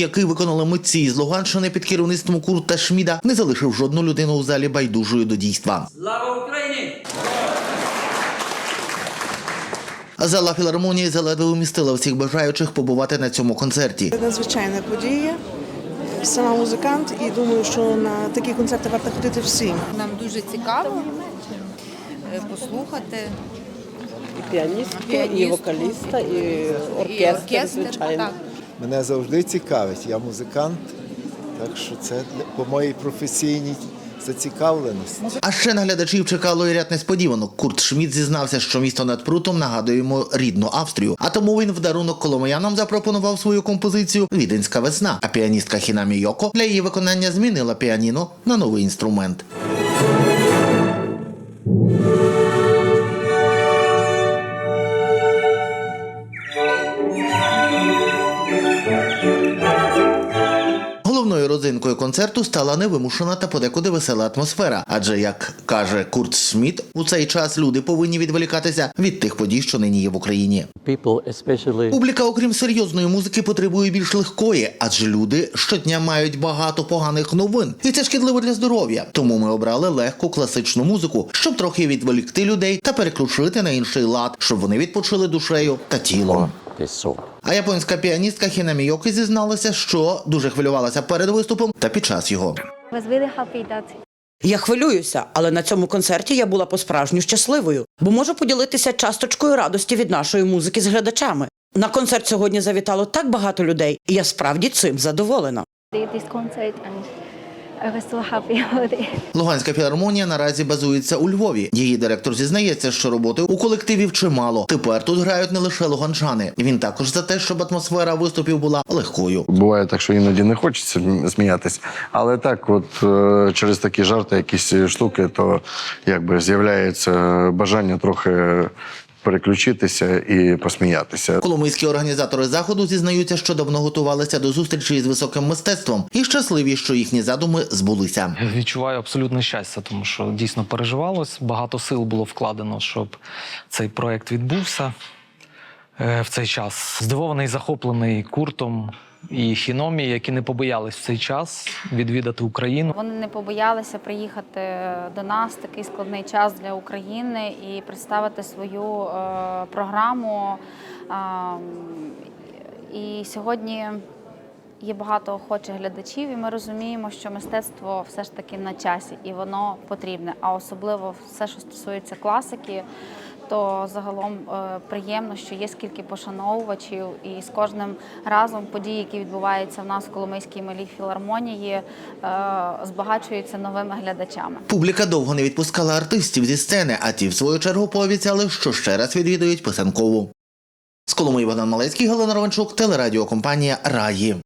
який виконали митці з Луганщини під керівництвом Курта Шміда, не залишив жодну людину у залі байдужою до дійства. Слава Україні! Зала філармонії заледве умістила всіх бажаючих побувати на цьому концерті. Це надзвичайна подія. Сама музикант, і думаю, що на такі концерти варто ходити всім. Нам дуже цікаво е, послухати І піаністки, і вокаліста, і і оркестр, оркестр. звичайно. Так. Мене завжди цікавить, я музикант, так що це по моїй професійній зацікавленості. А ще на глядачів чекало і ряд несподіванок. Курт Шміт зізнався, що місто над прутом нагадує йому рідну Австрію. А тому він в дарунок коломиянам запропонував свою композицію Віденська весна. А піаністка Хінамі Йоко для її виконання змінила піаніно на новий інструмент. Головною родзинкою концерту стала невимушена та подекуди весела атмосфера. Адже, як каже Курт Сміт, у цей час люди повинні відволікатися від тих подій, що нині є в Україні. Публіка, окрім серйозної музики, потребує більш легкої, адже люди щодня мають багато поганих новин, і це шкідливо для здоров'я. Тому ми обрали легку класичну музику, щоб трохи відволікти людей та переключити на інший лад, щоб вони відпочили душею та тілом. This. А японська піаністка Хіна Мійоки зізналася, що дуже хвилювалася перед виступом та під час його. Я хвилююся, але на цьому концерті я була по-справжню щасливою, бо можу поділитися часточкою радості від нашої музики з глядачами. На концерт сьогодні завітало так багато людей, і я справді цим задоволена. Луганська філармонія наразі базується у Львові. Її директор зізнається, що роботи у колективів чимало. Тепер тут грають не лише луганчани. Він також за те, щоб атмосфера виступів була легкою. Буває так, що іноді не хочеться зміятись, але так, от е, через такі жарти, якісь штуки, то якби з'являється бажання трохи переключитися і посміятися. Коломийські організатори заходу зізнаються, що давно готувалися до зустрічі з високим мистецтвом і щасливі, що їхні задуми збулися. Відчуваю абсолютне щастя, тому що дійсно переживалось. Багато сил було вкладено, щоб цей проект відбувся е, в цей час. Здивований, захоплений куртом і хіномі, які не побоялись в цей час відвідати Україну. Вони не побоялися приїхати до нас такий складний час для України і представити свою е, програму. А, і сьогодні є багато охочих глядачів, і ми розуміємо, що мистецтво все ж таки на часі і воно потрібне. А особливо все, що стосується класики, то загалом е, приємно, що є скільки пошановувачів, і з кожним разом події, які відбуваються в нас в Коломийській малій філармонії, е, збагачуються новими глядачами. Публіка довго не відпускала артистів зі сцени, а ті, в свою чергу, пообіцяли, що ще раз відвідують писанкову. З Коломиї Богдан Малецький, Галина Ровенчук, телерадіокомпанія Раї.